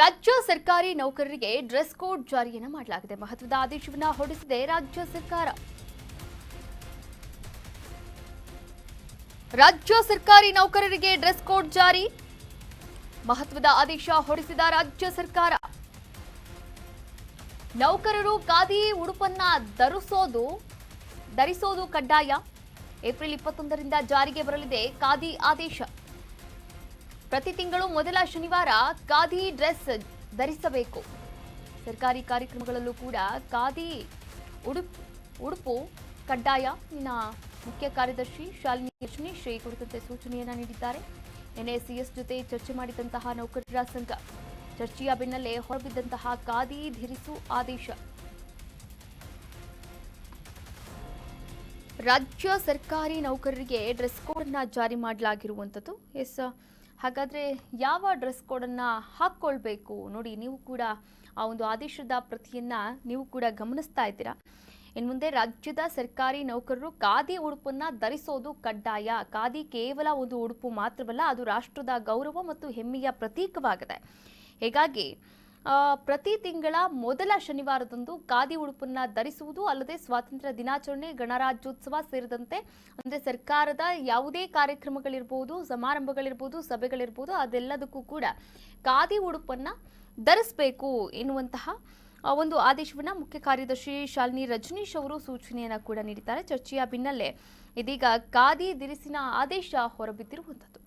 ರಾಜ್ಯ ಸರ್ಕಾರಿ ನೌಕರರಿಗೆ ಡ್ರೆಸ್ ಕೋಡ್ ಜಾರಿಯನ್ನು ಮಾಡಲಾಗಿದೆ. ಮಹತ್ವದ ಆದೇಶವನ್ನು ಹೊರಡಿಸಿದೆ ರಾಜ್ಯ ಸರ್ಕಾರ. ರಾಜ್ಯ ಸರ್ಕಾರಿ ನೌಕರರಿಗೆ ಡ್ರೆಸ್ ಕೋಡ್ ಜಾರಿ. ಮಹತ್ವದ ಆದೇಶ ಹೊರಡಿಸಿದ ರಾಜ್ಯ ಸರ್ಕಾರ. ನೌಕರರು ಖಾದಿ ಉಡುಪನ್ನ ಧರಿಸೋದು ಧರಿಸೋದು ಕಡ್ಡಾಯ. ಏಪ್ರಿಲ್ ಇಪ್ಪತ್ತೊಂದರಿಂದ ಜಾರಿಗೆ ಬರಲಿದೆ ಖಾದಿ ಆದೇಶ. ಪ್ರತಿ ತಿಂಗಳು ಮೊದಲ ಶನಿವಾರ ಖಾದಿ ಡ್ರೆಸ್ ಧರಿಸಬೇಕು. ಸರ್ಕಾರಿ ಕಾರ್ಯಕ್ರಮಗಳಲ್ಲೂ ಕೂಡ ಖಾದಿ ಉಡುಪು ಉಡುಪು ಕಡ್ಡಾಯ ನಿನ್ನ ಮುಖ್ಯ ಕಾರ್ಯದರ್ಶಿ ಶಾಲಿನಿ ಯಜ್ಞೇಶ್ ಈ ಕುರಿತಂತೆ ಸೂಚನೆಯನ್ನ ನೀಡಿದ್ದಾರೆ. ಎನ್ಎಸಿಎಸ್ ಜೊತೆ ಚರ್ಚೆ ಮಾಡಿದಂತಹ ನೌಕರರ ಸಂಘ, ಚರ್ಚೆಯ ಬೆನ್ನಲ್ಲೇ ಹೊರಬಿದ್ದಂತಹ ಖಾದಿ ಧರಿಸು ಆದೇಶ. ರಾಜ್ಯ ಸರ್ಕಾರಿ ನೌಕರರಿಗೆ ಡ್ರೆಸ್ ಕೋಡ್ ಅನ್ನ ಜಾರಿ ಮಾಡಲಾಗಿರುವಂಥದ್ದು. ಎಸ್ ಹಾಗಾದ್ರೆ ಯಾವ ಡ್ರೆಸ್ ಕೋಡನ್ನು ಹಾಕ್ಕೊಳ್ಬೇಕು? ನೋಡಿ, ನೀವು ಕೂಡ ಆ ಒಂದು ಆದೇಶದ ಪ್ರತಿಯನ್ನ ನೀವು ಕೂಡ ಗಮನಿಸ್ತಾ ಇದ್ದೀರಾ. ಇನ್ನು ಮುಂದೆ ರಾಜ್ಯದ ಸರ್ಕಾರಿ ನೌಕರರು ಖಾದಿ ಉಡುಪನ್ನ ಧರಿಸೋದು ಕಡ್ಡಾಯ. ಖಾದಿ ಕೇವಲ ಒಂದು ಉಡುಪು ಮಾತ್ರವಲ್ಲ, ಅದು ರಾಷ್ಟ್ರದ ಗೌರವ ಮತ್ತು ಹೆಮ್ಮೆಯ ಪ್ರತೀಕವಾಗಿದೆ. ಹೀಗಾಗಿ ಪ್ರತಿ ತಿಂಗಳ ಮೊದಲ ಶನಿವಾರದಂದು ಖಾದಿ ಉಡುಪನ್ನು ಧರಿಸುವುದು ಅಲ್ಲದೆ ಸ್ವಾತಂತ್ರ್ಯ ದಿನಾಚರಣೆ, ಗಣರಾಜ್ಯೋತ್ಸವ ಸೇರಿದಂತೆ ಅಂದರೆ ಸರ್ಕಾರದ ಯಾವುದೇ ಕಾರ್ಯಕ್ರಮಗಳಿರ್ಬೋದು, ಸಮಾರಂಭಗಳಿರ್ಬೋದು, ಸಭೆಗಳಿರ್ಬೋದು, ಅದೆಲ್ಲದಕ್ಕೂ ಕೂಡ ಖಾದಿ ಉಡುಪನ್ನು ಧರಿಸಬೇಕು ಎನ್ನುವಂತಹ ಒಂದು ಆದೇಶವನ್ನ ಮುಖ್ಯ ಕಾರ್ಯದರ್ಶಿ ಶಾಲಿನಿ ರಜನೀಶ್ ಅವರು ಸೂಚನೆಯನ್ನ ಕೂಡ ನೀಡಿದ್ದಾರೆ. ಚರ್ಚೆಯ ಬೆನ್ನಲ್ಲೇ ಇದೀಗ ಖಾದಿ ದಿರಿಸಿನ ಆದೇಶ ಹೊರಬಿದ್ದಿರುವಂಥದ್ದು.